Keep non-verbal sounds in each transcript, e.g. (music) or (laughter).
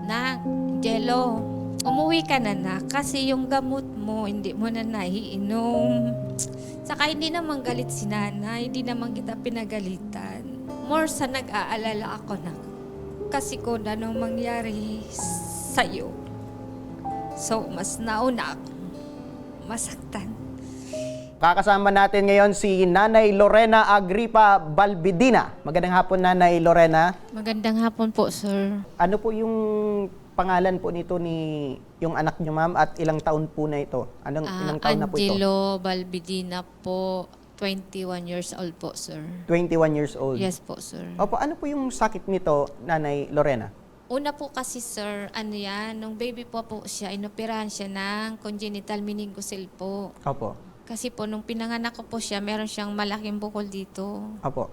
na, Jello, umuwi ka na na kasi yung gamot mo, hindi mo na naiinom. Saka hindi naman galit si nanay, hindi naman kita pinagalitan. More sa nag-aalala ako na kasi kung anong mangyari sa'yo. So, mas nauna akong masaktan. Kakasama natin ngayon si Nanay Lorena Agripa Balbidina. Magandang hapon, Nanay Lorena. Magandang hapon po, sir. Ano po yung pangalan po nito ni yung anak niyo, ma'am? At ilang taon po na ito? Anong Ah, ilang taon na po ito? Angelo Balbidina po, 21 years old po, sir. 21 years old. Yes po, sir. Opo, ano po yung sakit nito, Nanay Lorena? Una po kasi, sir, ano yan, nung baby po po siya, inoperahan siya ng congenital meningocele po. Opo. Kasi po, nung pinanganak ko po siya, meron siyang malaking bukol dito. Opo.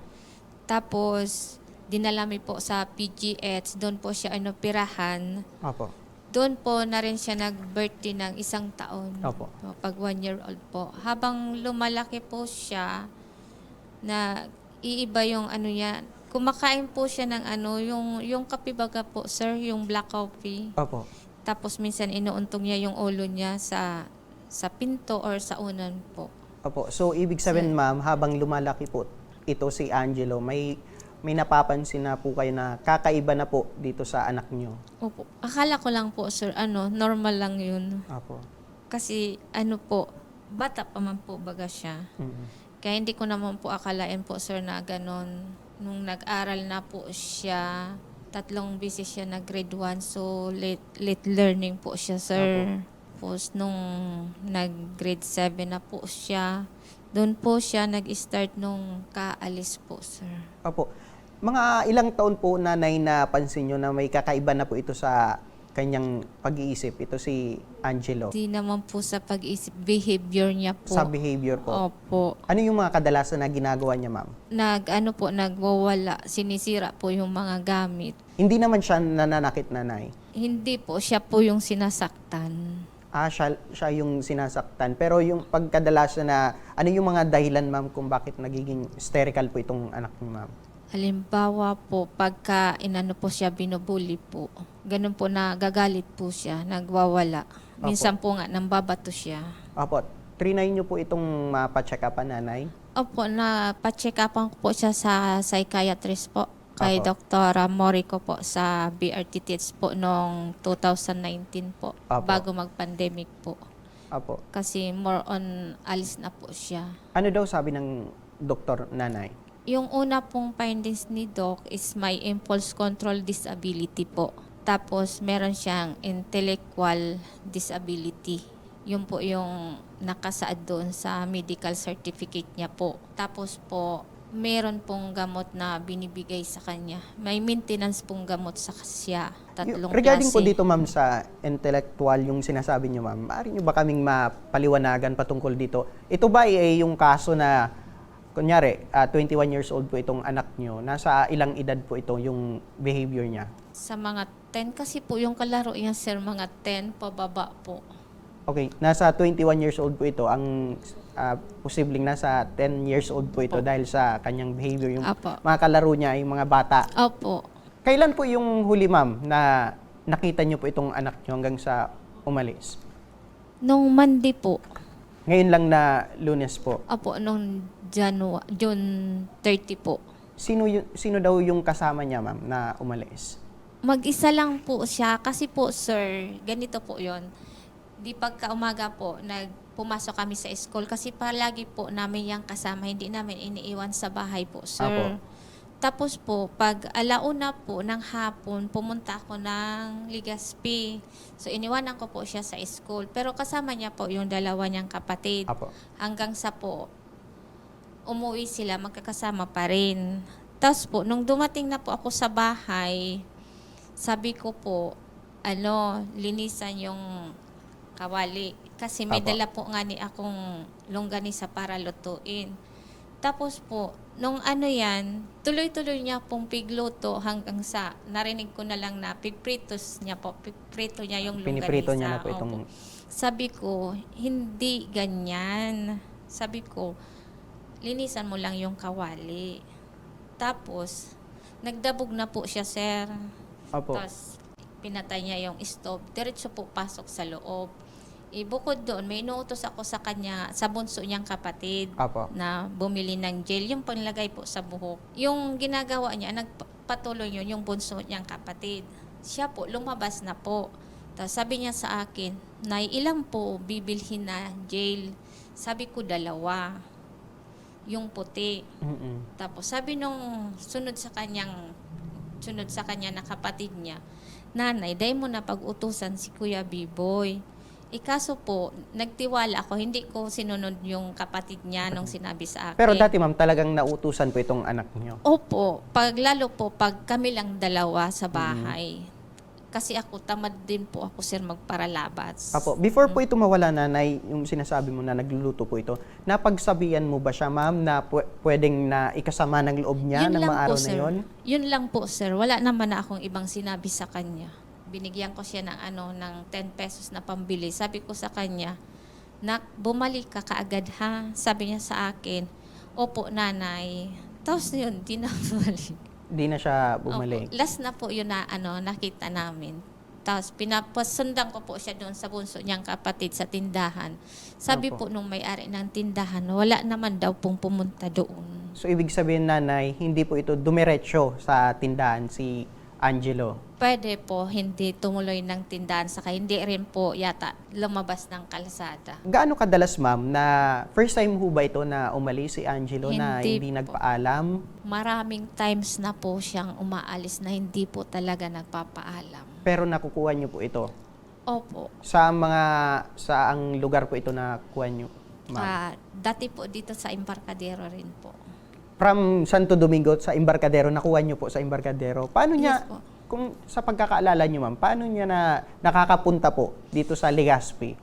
Tapos, dinalami po sa PGH, doon po siya inoperahan. Opo. Doon po na rin siya nag-birthday ng isang taon. Opo. O, Pag one year old po. Habang lumalaki po siya, na iiba yung ano yan. Kumakain po siya ng ano, yung, yung kape baga po, sir, yung black coffee. Opo. Tapos minsan inuuntong niya yung ulo niya sa sa pinto or sa unan po. Opo. So, ibig sabihin, ma'am, habang lumalaki po ito si Angelo, may may napapansin na po kayo na kakaiba na po dito sa anak niyo. Opo. Akala ko lang po, sir, ano, normal lang yun. Opo. Kasi ano po, bata pa man po baga siya. Mm. Kaya hindi ko naman po akalain po, sir, na ganon. Nung nag-aral na po siya, tatlong beses siya nag grade 1, so late, late learning po siya, sir. Tapos nung nag grade 7 na po siya, doon po siya nag-start nung kaalis po, sir. Opo. Mga ilang taon po nanay na pansin nyo na may kakaiba na po ito sa kanyang pag-iisip. Ito si Angelo. Di naman po sa pag-isip, behavior niya po. Sa behavior po. Opo. Ano yung mga kadalasan na ginagawa niya, ma'am? Nag, ano po, nagwawala, sinisira po yung mga gamit. Hindi naman siya nananakit nanay. Hindi po, siya po yung sinasaktan. Ah, siya, siya yung sinasaktan. Pero yung pagkadalasan na, ano yung mga dahilan, ma'am, kung bakit nagiging hysterical po itong anak niyo, ma'am? Halimbawa po, pagka inano po siya, binubuli po. Ganun po na gagalit po siya, nagwawala. Minsan po nga, nambabato siya. Opo. Trinay niyo po itong mapacheck up nanay? Opo, na pa-check upan ko po siya sa psychiatrist po. Kay Apo. Dr. Morico po sa BRTTH po noong 2019 po. Apo. Bago mag-pandemic po. Opo. Kasi more on alis na po siya. Ano daw sabi ng doktor nanay? Yung una pong findings ni Doc is may impulse control disability po. Tapos meron siyang intellectual disability. Yun po yung nakasaad doon sa medical certificate niya po. Tapos po, meron pong gamot na binibigay sa kanya. May maintenance pong gamot sa siya. Tatlong Regarding po klase. dito, ma'am, sa intellectual, yung sinasabi niyo, ma'am, maaari niyo ba kaming mapaliwanagan patungkol dito? Ito ba ay yung kaso na, kunyari, ah, 21 years old po itong anak niyo, nasa ilang edad po ito yung behavior niya? Sa mga 10, kasi po yung kalaro niya, sir, mga 10 pababa po. Okay, nasa 21 years old po ito, ang ah, posibleng nasa 10 years old po ito Opo. dahil sa kanyang behavior, yung Apo. mga kalaro niya, yung mga bata. Opo. Kailan po yung huli, ma'am, na nakita niyo po itong anak niyo hanggang sa umalis? Nung Monday po, Ngayon lang na lunes po. Apo, nung Janu- June 30 po. Sino, yu- sino daw yung kasama niya, ma'am, na umalis? Mag-isa lang po siya kasi po, sir, ganito po yon Di pagka umaga po, nagpumasok kami sa school kasi palagi po namin yung kasama, hindi namin iniiwan sa bahay po, sir. Apo. Tapos po, pag alauna po ng hapon, pumunta ako ng Ligaspi. So, iniwanan ko po siya sa school. Pero kasama niya po yung dalawa niyang kapatid. Apo. hanggang sa po umuwi sila, magkakasama pa rin. Tapos po, nung dumating na po ako sa bahay, sabi ko po, ano, linisan yung kawali. Kasi may Apo. dala po nga ni akong longganisa para lutuin. Tapos po, nung ano yan, tuloy-tuloy niya pong pigluto hanggang sa narinig ko na lang na pigpritos niya po. Pigprito niya yung longganisa. Piniprito niya na po Opo. itong... Sabi ko, hindi ganyan. Sabi ko, linisan mo lang yung kawali. Tapos, nagdabog na po siya, sir. Apo. Tapos, pinatay niya yung stove, diretso po pasok sa loob. Eh, bukod doon, may inuutos ako sa kanya, sa bunso niyang kapatid Apo. na bumili ng gel, yung panglagay po sa buhok. Yung ginagawa niya, nagpatuloy yun yung bunso niyang kapatid. Siya po, lumabas na po. Tapos sabi niya sa akin, Nay, ilang po bibilhin na gel? Sabi ko, dalawa. Yung puti. Mm-mm. Tapos sabi nung sunod sa kanyang sunod sa kanya na kapatid niya, Nanay, dahil mo na pag-utusan si Kuya B-Boy. Eh kaso po, nagtiwala ako, hindi ko sinunod yung kapatid niya nung sinabi sa akin. Pero dati ma'am, talagang nautusan po itong anak niyo. Opo, pag lalo po, pag kami lang dalawa sa bahay. Kasi ako, tamad din po ako, sir, magparalabas. Apo, before po ito mawala nanay, yung sinasabi mo na nagluluto po ito, napagsabihan mo ba siya ma'am na pw- pwedeng na ikasama ng loob niya ng mga araw na sir. yon? Yun lang po, sir. Wala naman na akong ibang sinabi sa kanya. Binigyan ko siya ng ano ng 10 pesos na pambili. Sabi ko sa kanya, Nak, bumalik ka kaagad ha. Sabi niya sa akin, Opo, nanay. Tapos yun, di na (laughs) bumalik. Di na siya bumalik. Opo. Last na po yun na ano, nakita namin. Tapos pinapasundan ko po siya doon sa bunso niyang kapatid sa tindahan. Sabi Opo. po nung may-ari ng tindahan, wala naman daw pong pumunta doon. So ibig sabihin nanay, hindi po ito dumiretso sa tindahan si Angelo. Pwede po hindi tumuloy ng tindahan saka hindi rin po yata lumabas ng kalsada. Gaano kadalas ma'am na first time ho ba ito na umalis si Angelo na Hindi hindi po. nagpaalam? Maraming times na po siyang umaalis na hindi po talaga nagpapaalam. Pero nakukuha niyo po ito. Opo. Sa mga sa ang lugar po ito na kuha niyo, ma'am. Ah, dati po dito sa Embarcadero rin po. From Santo Domingo sa Embarcadero, nakuha niyo po sa Embarcadero. Paano niya, Yes po. kung sa pagkakaalala niyo ma'am, paano niya na nakakapunta po dito sa Legazpi?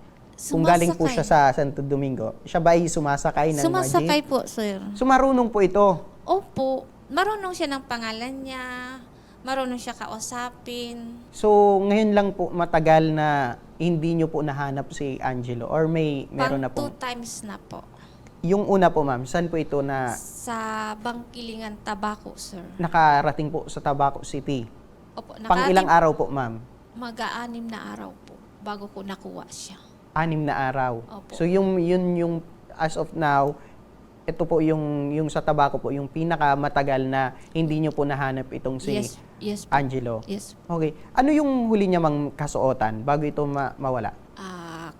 Kung galing po Sumasakay. siya sa Santo Domingo, siya ba ay sumasakay ng Sumasakay mga po, sir. jeep? So marunong po ito. Opo. Marunong siya ng pangalan niya. Marunong siya kausapin. So ngayon lang po matagal na hindi niyo po nahanap si Angelo or may meron na Pang two po. times na po. Yung una po ma'am, saan po ito na Sa Bangkilingan, Tabako, sir. nakarating po sa Tabaco City? Opo, Pang ilang araw po ma'am? Mag-aanim na araw po bago ko nakuha siya. anim na araw. Opo. So yung yun yung as of now ito po yung yung sa tabako po yung pinakamatagal na hindi niyo po nahanap itong si yes, yes po. Angelo. Yes. Okay. Ano yung huli niya mang kasuotan bago ito ma- mawala?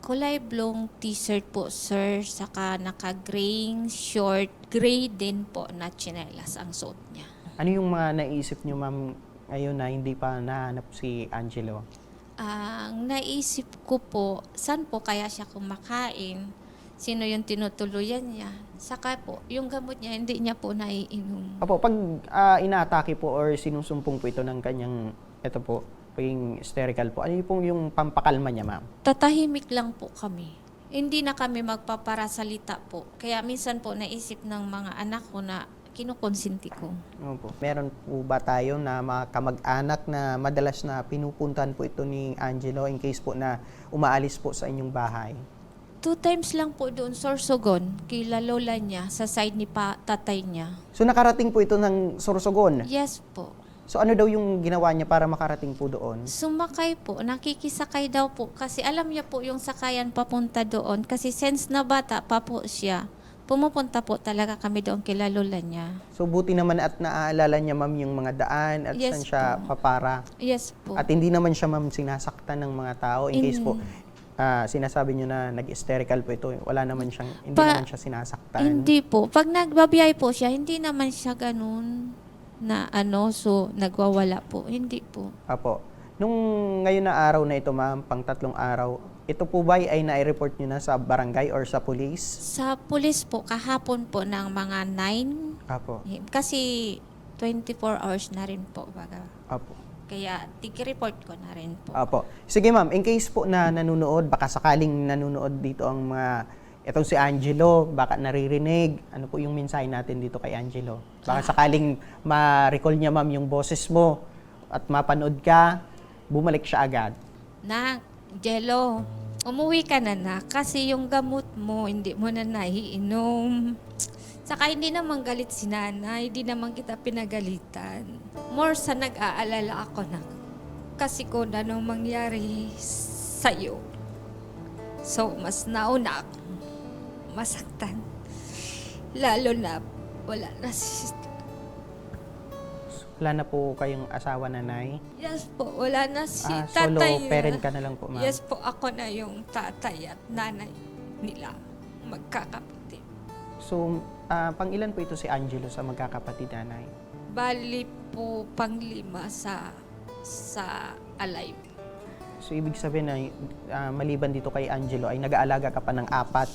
Kulay blong t-shirt po, sir. Saka naka-graying short. Gray din po na tsinelas ang suot niya. Ano yung mga naisip niyo ma'am ngayon na hindi pa nahanap si Angelo? Ang naisip ko po, saan po kaya siya kumakain? Sino yung tinutuluyan niya? Saka po, yung gamot niya, hindi niya po naiinom. Apo, pag ah, inaatake po or sinusumpong po ito ng kanyang ito po, paging hysterical po, ano yung pong yung pampakalma niya ma'am? Tatahimik lang po kami. Hindi na kami magpaparasalita po. Kaya minsan po naisip ng mga anak ko na kinukonsinti ko. Opo. Meron po ba tayo na mga kamag-anak na madalas na pinupuntahan po ito ni Angelo in case po na umaalis po sa inyong bahay? Two times lang po doon, Sorsogon, kila lola niya, sa side ni pa, tatay niya. So nakarating po ito ng Sorsogon. Yes po. So ano daw yung ginawa niya para makarating po doon? Sumakay po, nakikisakay daw po kasi alam niya po yung sakayan papunta doon kasi since na bata pa po siya, pumupunta po talaga kami doon kila lola niya. So buti naman at naaalala niya ma'am yung mga daan at Yes saan siya po. papara. Yes po. At hindi naman siya ma'am sinasaktan ng mga tao in case po ah, sinasabi niyo na nag-hysterical po ito. Wala naman siyang, hindi Pa- naman siya sinasaktan. Hindi po. Pag nagbabiyay po siya, hindi naman siya ganun na ano, so nagwawala po. Hindi po. Apo. Nung ngayon na araw na ito, ma'am, pang tatlong araw, ito po ba ay nai-report nyo na sa barangay or sa police? Sa pulis po, kahapon po ng mga 9, Apo. kasi 24 hours na rin po. Baga. Apo. Kaya tig-report ko na rin po. Apo. Sige, ma'am, in case po na nanonood, baka sakaling nanonood dito ang mga itong si Angelo, baka naririnig, ano po yung mensahe natin dito kay Angelo? Baka sakaling ma-recall niya, ma'am, yung boses mo at mapanood ka, bumalik siya agad. Na, Jello, umuwi ka na na kasi yung gamot mo, hindi mo na naiinom. Saka hindi naman galit si nanay, hindi naman kita pinagalitan. More sa nag-aalala ako na Kasi kung anong mangyari sa'yo, so mas nauna akong masaktan. Lalo na wala na si Wala na po kayong asawa nanay. Yes po, wala na si Ah, solo tatay. parent ka na lang po, ma'am. Yes po, ako na yung tatay at nanay nila. Magkakapatid. So, ah, pang ilan po ito si Angelo sa magkakapatid nanay? Bali po panglima sa sa alive. So, ibig sabihin na ah, maliban dito kay Angelo ay nag-aalaga ka pa ng apat.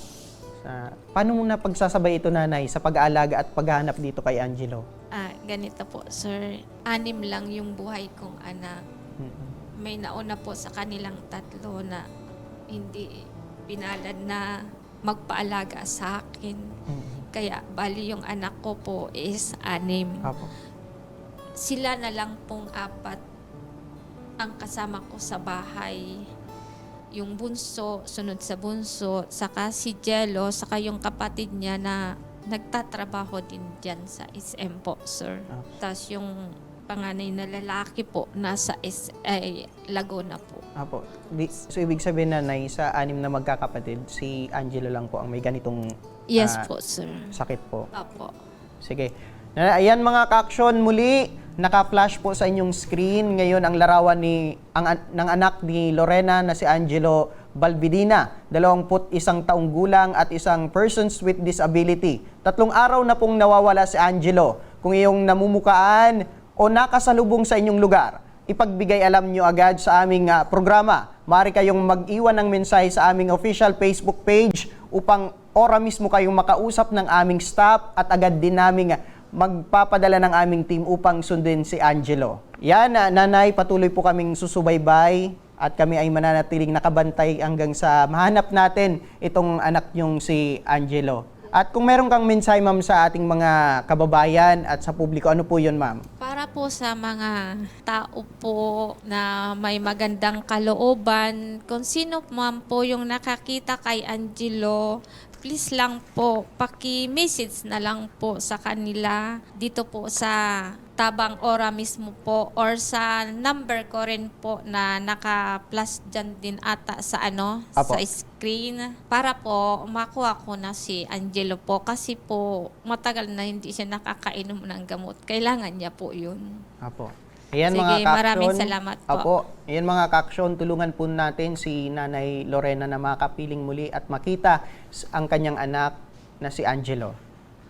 Sa, paano mo na pagsasabay ito nanay sa pag-aalaga at paghanap dito kay Angelo? Ah, ganito po, sir. Anim lang yung buhay kong anak. Mm-mm. May nauna po sa kanilang tatlo na hindi pinalad na magpaalaga sa akin. Mm-mm. Kaya bali yung anak ko po is anim. Apo. Sila na lang pong apat ang kasama ko sa bahay. Yung bunso, sunod sa bunso, saka si Jello, saka yung kapatid niya na nagtatrabaho din dyan sa SM po, sir. Ah. Tapos yung panganay na lalaki po, nasa S ay, Laguna po. Apo. Di, so, ibig sabihin nanay, sa anim na magkakapatid, si Angelo lang po ang may ganitong Yes Ah. po, sir. sakit po. Opo. Sige. Na- Ayan mga ka-action, muli naka-flash po sa inyong screen ngayon ang larawan ni ang an- ng anak ni Lorena na si Angelo Balbidina, 21 taong gulang at isang persons with disability. Tatlong araw na pong nawawala si Angelo. Kung iyong namumukaan o nakasalubong sa inyong lugar, ipagbigay alam nyo agad sa aming ah, programa. Maaari kayong mag-iwan ng mensahe sa aming official Facebook page upang ora mismo kayong makausap ng aming staff at agad din naming magpapadala ng aming team upang sundin si Angelo. Yan, nanay, patuloy po kaming susubaybay at kami ay mananatiling nakabantay hanggang sa mahanap natin itong anak nyong si Angelo. At kung meron kang mensahe, ma'am, sa ating mga kababayan at sa publiko, ano po yun, ma'am? Para po sa mga tao po na may magandang kalooban, kung sino man po yung nakakita kay Angelo, please lang po, paki-message na lang po sa kanila dito po sa Tabang Ora mismo po or sa number ko rin po na naka-plus dyan din ata sa ano, Apo. sa screen para po makuha ko na si Angelo po kasi po matagal na hindi siya nakakainom ng gamot. Kailangan niya po yun. Apo. Ayan Sige, mga ka-action. maraming salamat po. Apo. Ayan mga ka-action, tulungan po natin si Nanay Lorena na makapiling muli at makita ang kanyang anak na si Angelo.